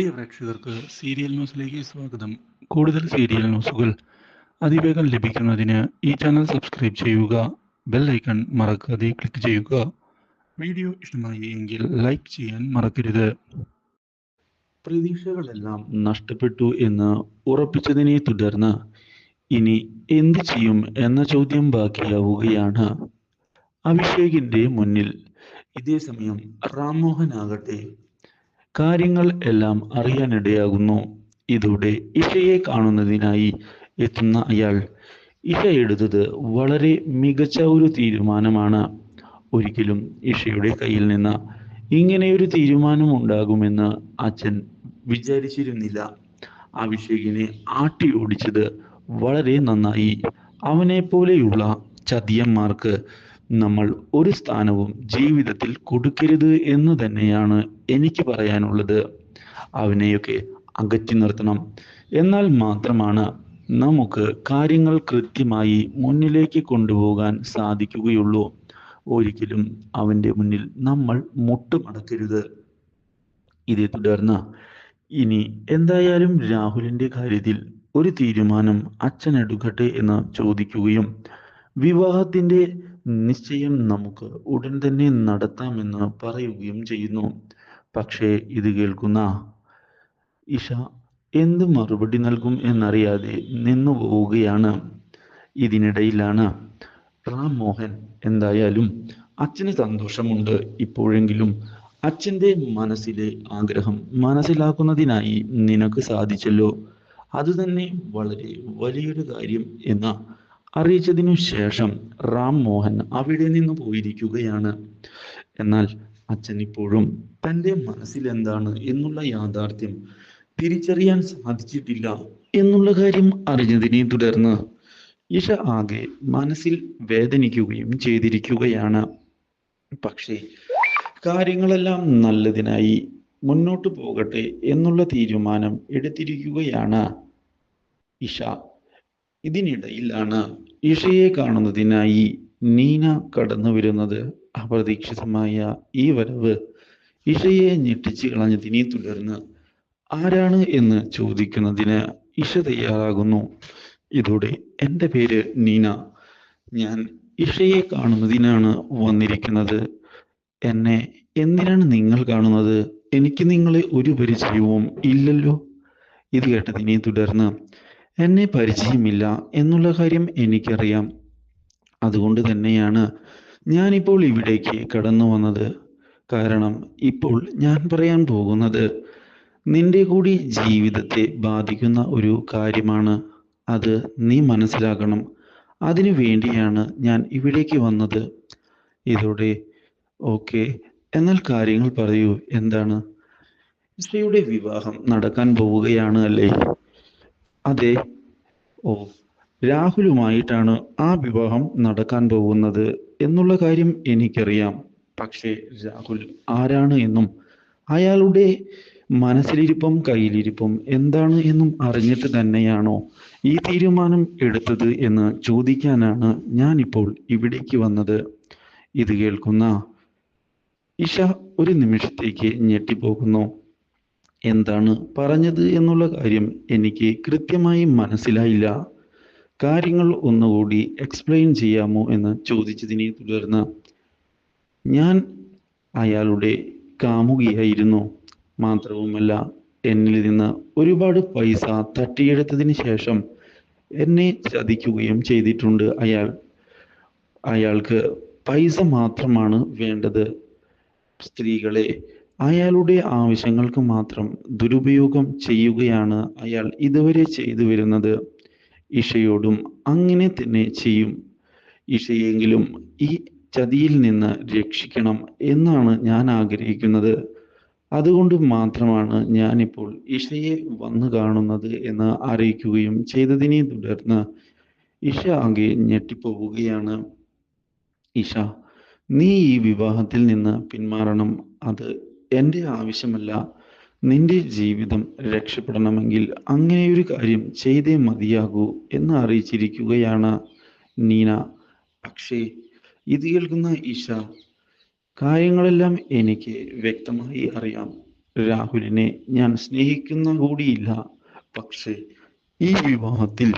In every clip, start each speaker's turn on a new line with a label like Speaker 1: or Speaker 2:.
Speaker 1: പ്രിയ പ്രേക്ഷകർക്ക് സീരിയൽ ന്യൂസിലേക്ക് സ്വാഗതം. കൂടുതൽ സീരിയൽ ന്യൂസുകൾ അതിവേഗം ലഭിക്കുന്നതിന് ഈ ചാനൽ സബ്സ്ക്രൈബ് ചെയ്യുക ബെൽ ഐക്കൺ മറക്കാതെ ക്ലിക്ക് ചെയ്യുക. വീഡിയോ ഇഷ്ടമായി എങ്കിൽ ലൈക്ക് ചെയ്യാൻ മറക്കരുത്.
Speaker 2: പ്രതീക്ഷകളെല്ലാം നഷ്ടപ്പെട്ടു എന്ന് ഉറപ്പിച്ചതിനെ തുടർന്ന് ഇനി എന്ത് ചെയ്യും എന്ന ചോദ്യം ബാക്കിയാവുകയാണ്. അഭിഷേകിന്റെ മുന്നിൽ ഇതേ സമയം റാംമോഹൻ ആകട്ടെ കാര്യങ്ങൾ എല്ലാം അറിയാനിടയാകുന്നു. ഇതോടെ ഇഷയെ കാണുന്നതിനായി എത്തുന്ന അയാൾ ഇഷ എടുത്തത് വളരെ മികച്ച ഒരു തീരുമാനമാണ്. ഒരിക്കലും ഇഷയുടെ കയ്യിൽ നിന്ന് ഇങ്ങനെയൊരു തീരുമാനം ഉണ്ടാകുമെന്ന് അച്ഛൻ വിചാരിച്ചിരുന്നില്ല. അഭിഷേകിനെ ആട്ടി ഓടിച്ചത് വളരെ നന്നായി. അവനെ പോലെയുള്ള ചതിയന്മാർക്ക് നമ്മൾ ഒരു സ്ഥാനവും ജീവിതത്തിൽ കൊടുക്കരുത് എന്ന് തന്നെയാണ് എനിക്ക് പറയാനുള്ളത്. അവനെയൊക്കെ അകറ്റി നിർത്തണം. എന്നാൽ മാത്രമാണ് നമുക്ക് കാര്യങ്ങൾ കൃത്യമായി മുന്നിലേക്ക് കൊണ്ടുപോകാൻ സാധിക്കുകയുള്ളൂ. ഒരിക്കലും അവന്റെ മുന്നിൽ നമ്മൾ മുട്ടുമടക്കരുത്. ഇതേ തുടർന്ന് ഇനി എന്തായാലും രാഹുലിന്റെ കാര്യത്തിൽ ഒരു തീരുമാനം അച്ഛൻ എടുക്കട്ടെ എന്ന് ചോദിക്കുകയും വിവാഹത്തിന്റെ നിശ്ചയം നമുക്ക് ഉടൻ തന്നെ നടത്താമെന്ന് പറയുകയും ചെയ്യുന്നു. പക്ഷേ ഇത് കേൾക്കുന്ന ഇഷ എന്ത് മറുപടി നൽകും എന്നറിയാതെ നിന്നു പോവുകയാണ്. ഇതിനിടയിലാണ് റാം മോഹൻ എന്തായാലും അച്ഛന് സന്തോഷമുണ്ട്. ഇപ്പോഴെങ്കിലും അച്ഛന്റെ മനസ്സിലെ ആഗ്രഹം മനസ്സിലാക്കുന്നതിനായി നിനക്ക് സാധിച്ചല്ലോ. അതുതന്നെ വളരെ വലിയൊരു കാര്യം എന്ന് അറിയിച്ചതിനു ശേഷം റാം മോഹൻ അവിടെ നിന്ന് പോയിരിക്കുകയാണ്. എന്നാൽ അച്ഛൻ ഇപ്പോഴും തന്റെ മനസ്സിൽ എന്താണ് എന്നുള്ള യാഥാർത്ഥ്യം തിരിച്ചറിയാൻ സാധിച്ചിട്ടില്ല എന്നുള്ള കാര്യം അറിഞ്ഞതിനെ തുടർന്ന് ഇഷ ആകെ മനസ്സിൽ വേദനിക്കുകയും ചെയ്തിരിക്കുകയാണ്. പക്ഷേ കാര്യങ്ങളെല്ലാം നല്ലതിനായി മുന്നോട്ട് പോകട്ടെ എന്നുള്ള തീരുമാനം എടുത്തിരിക്കുകയാണ് ഇഷ. ഇതിനിടയിലാണ് ഇഷയെ കാണുന്നതിനായി നീന കടന്നു വരുന്നത് അപ്രതീക്ഷിതമായ ഈ വരവ്. ഇഷയെ ഞെട്ടിച്ചു കളഞ്ഞതിനെ തുടർന്ന് ആരാണ് എന്ന് ചോദിക്കുന്നതിന് ഇഷ തയ്യാറാകുന്നു. ഇതോടെ എന്റെ പേര് നീന. ഞാൻ ഇഷയെ കാണുന്നതിനാണ് വന്നിരിക്കുന്നത്. എന്നെ എന്തിനാണ് നിങ്ങൾ കാണുന്നത്? എനിക്ക് നിങ്ങളെ ഒരു പരിചയവും ഇല്ലല്ലോ. ഇത് കേട്ടതിനെ തുടർന്ന് എന്നെ പരിചയമില്ല എന്നുള്ള കാര്യം എനിക്കറിയാം. അതുകൊണ്ട് തന്നെയാണ് ഞാനിപ്പോൾ ഇവിടേക്ക് കടന്നു വന്നത്. കാരണം ഇപ്പോൾ ഞാൻ പറയാൻ പോകുന്നത് നിന്റെ കൂടി ജീവിതത്തെ ബാധിക്കുന്ന ഒരു കാര്യമാണ്. അത് നീ മനസ്സിലാക്കണം. അതിനു വേണ്ടിയാണ് ഞാൻ ഇവിടേക്ക് വന്നത്. ഇതോടെ ഓക്കെ. എന്നാൽ കാര്യങ്ങൾ പറയൂ. എന്താണ്? ഇഷ്ടയുടെ വിവാഹം നടക്കാൻ പോവുകയാണ് അല്ലേ? അതെ. ഓ രാഹുലുമായിട്ടാണ് ആ വിവാഹം നടക്കാൻ പോകുന്നത് എന്നുള്ള കാര്യം എനിക്കറിയാം. പക്ഷേ രാഹുൽ ആരാണ് എന്നും അയാളുടെ മനസ്സിലിരിപ്പും കയ്യിലിരിപ്പും എന്താണ് എന്നും അറിഞ്ഞിട്ട് തന്നെയാണോ ഈ തീരുമാനം എടുത്തത് എന്ന് ചോദിക്കാനാണ് ഞാനിപ്പോൾ ഇവിടേക്ക് വന്നത്. ഇത് കേൾക്കുന്ന ഇഷ ഒരു നിമിഷത്തേക്ക് ഞെട്ടിപ്പോകുന്നു. എന്താണ് പറഞ്ഞത് എന്നുള്ള കാര്യം എനിക്ക് കൃത്യമായി മനസ്സിലായില്ല. കാര്യങ്ങൾ ഒന്നുകൂടി എക്സ്പ്ലെയിൻ ചെയ്യാമോ എന്ന് ചോദിച്ചതിനെ തുടർന്ന് ഞാൻ അയാളുടെ കാമുകിയായിരുന്നു. മാത്രവുമല്ല എന്നിൽ നിന്ന് ഒരുപാട് പൈസ തട്ടിയെടുത്തതിന് ശേഷം എന്നെ ചതിക്കുകയും ചെയ്തിട്ടുണ്ട് അയാൾ. അയാൾക്ക് പൈസ മാത്രമാണ് വേണ്ടത്. സ്ത്രീകളെ അയാളുടെ ആവശ്യങ്ങൾക്ക് മാത്രം ദുരുപയോഗം ചെയ്യുകയാണ് അയാൾ ഇതുവരെ ചെയ്തു വരുന്നത്. ഇഷയോടും അങ്ങനെ തന്നെ ചെയ്യും. ഇഷയെങ്കിലും ഈ ചതിയിൽ നിന്ന് രക്ഷിക്കണം എന്നാണ് ഞാൻ ആഗ്രഹിക്കുന്നത്. അതുകൊണ്ട് മാത്രമാണ് ഞാനിപ്പോൾ ഇഷയെ വന്നു കാണുന്നത് എന്ന് അറിയിക്കുകയും ചെയ്തതിനെ തുടർന്ന് ഇഷ ആകെ ഞെട്ടിപ്പോവുകയാണ്. ഇഷ നീ ഈ വിവാഹത്തിൽ നിന്ന് പിന്മാറണം. അത് എന്റെ ആവശ്യമല്ല നിന്റെ ജീവിതം രക്ഷപ്പെടണമെങ്കിൽ അങ്ങനെയൊരു കാര്യം ചെയ്തേ മതിയാകൂ എന്ന് അറിയിച്ചിരിക്കുകയാണ് നീന. പക്ഷേ ഇത് കേൾക്കുന്ന ഇഷ കാര്യങ്ങളെല്ലാം എനിക്ക് വ്യക്തമായി അറിയാം. രാഹുലിനെ ഞാൻ സ്നേഹിക്കുന്ന കൂടിയില്ല. പക്ഷേ ഈ വിവാഹത്തിൽ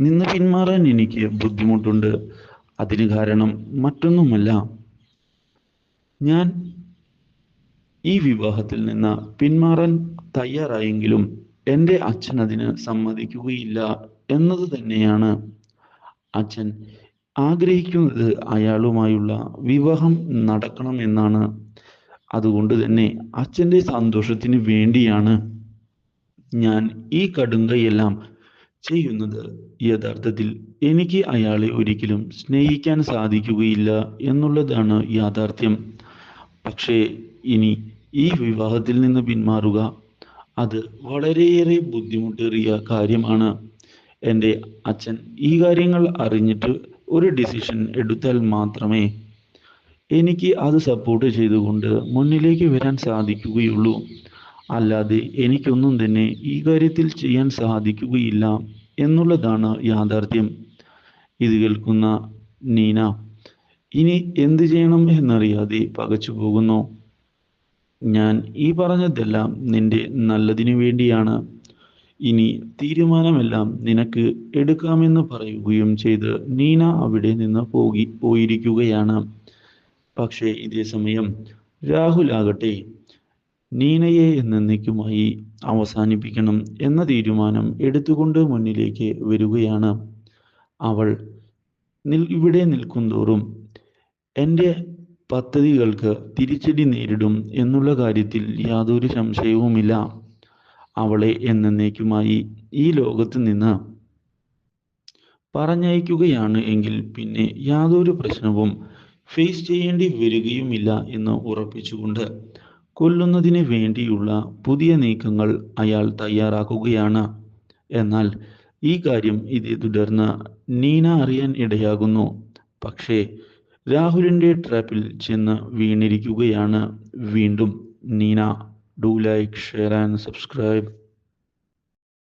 Speaker 2: നിന്ന് പിന്മാറാൻ എനിക്ക് ബുദ്ധിമുട്ടുണ്ട്. അതിന് കാരണം മറ്റൊന്നുമല്ല. ഞാൻ ഈ വിവാഹത്തിൽ നിന്ന് പിന്മാറാൻ തയ്യാറായെങ്കിലും എന്റെ അച്ഛൻ അതിന് സമ്മതിക്കുകയില്ല എന്നത് തന്നെയാണ്. അച്ഛൻ ആഗ്രഹിക്കുന്നത് അയാളുമായുള്ള വിവാഹം നടക്കണം എന്നാണ്. അതുകൊണ്ട് തന്നെ അച്ഛന്റെ സന്തോഷത്തിന് വേണ്ടിയാണ് ഞാൻ ഈ കടുങ്കയെല്ലാം ചെയ്യുന്നത്. യഥാർത്ഥത്തിൽ എനിക്ക് അയാളെ ഒരിക്കലും സ്നേഹിക്കാൻ സാധിക്കുകയില്ല എന്നുള്ളതാണ് യാഥാർത്ഥ്യം. പക്ഷേ ഇനി ഈ വിവാഹത്തിൽ നിന്ന് പിന്മാറുക അത് വളരെയേറെ ബുദ്ധിമുട്ടേറിയ കാര്യമാണ്. എന്റെ അച്ഛൻ ഈ കാര്യങ്ങൾ അറിഞ്ഞിട്ട് ഒരു ഡിസിഷൻ എടുത്താൽ മാത്രമേ എനിക്ക് അത് സപ്പോർട്ട് ചെയ്തുകൊണ്ട് മുന്നിലേക്ക് വരാൻ സാധിക്കുകയുള്ളൂ. അല്ലാതെ എനിക്കൊന്നും തന്നെ ഈ കാര്യത്തിൽ ചെയ്യാൻ സാധിക്കുകയില്ല എന്നുള്ളതാണ് യാഥാർത്ഥ്യം. ഇത് കേൾക്കുന്ന നീന ഇനി എന്ത് ചെയ്യണം എന്നറിയാതെ പകച്ചു പോകുന്നു. ഞാൻ ഈ പറഞ്ഞതെല്ലാം നിന്റെ നല്ലതിനു വേണ്ടിയാണ്. ഇനി തീരുമാനമെല്ലാം നിനക്ക് എടുക്കാമെന്ന് പറയുകയും ചെയ്ത് നീന അവിടെ നിന്ന് പോകി പോയിരിക്കുകയാണ്. പക്ഷേ ഇതേ സമയം രാഹുൽ ആകട്ടെ നീനയെ എന്നേക്കുമായി അവസാനിപ്പിക്കണം എന്ന തീരുമാനം എടുത്തുകൊണ്ട് മുന്നിലേക്ക് വരികയാണ്. അവൾ നിൽ ഇവിടെ നിൽക്കുന്തോറും എന്റെ പദ്ധതികൾക്ക് തിരിച്ചടി നേരിടും എന്നുള്ള കാര്യത്തിൽ യാതൊരു സംശയവുമില്ല. അവളെ എന്നേക്കുമായി ഈ ലോകത്ത് നിന്ന് പറഞ്ഞയക്കുകയാണ് എങ്കിൽ പിന്നെ യാതൊരു പ്രശ്നവും ഫേസ് ചെയ്യേണ്ടി വരികയുമില്ല എന്ന് ഉറപ്പിച്ചുകൊണ്ട് കൊല്ലുന്നതിന് വേണ്ടിയുള്ള പുതിയ നീക്കങ്ങൾ അയാൾ തയ്യാറാക്കുകയാണ്. എന്നാൽ ഈ കാര്യം ഇതേ തുടർന്ന് നീന അറിയാൻ ഇടയാകുന്നു. പക്ഷേ രാഹുലിന്റെ ട്രാപ്പിൽ ചെന്ന് വീണിരിക്കുകയാണ്. വീണ്ടും Neena do like share and subscribe.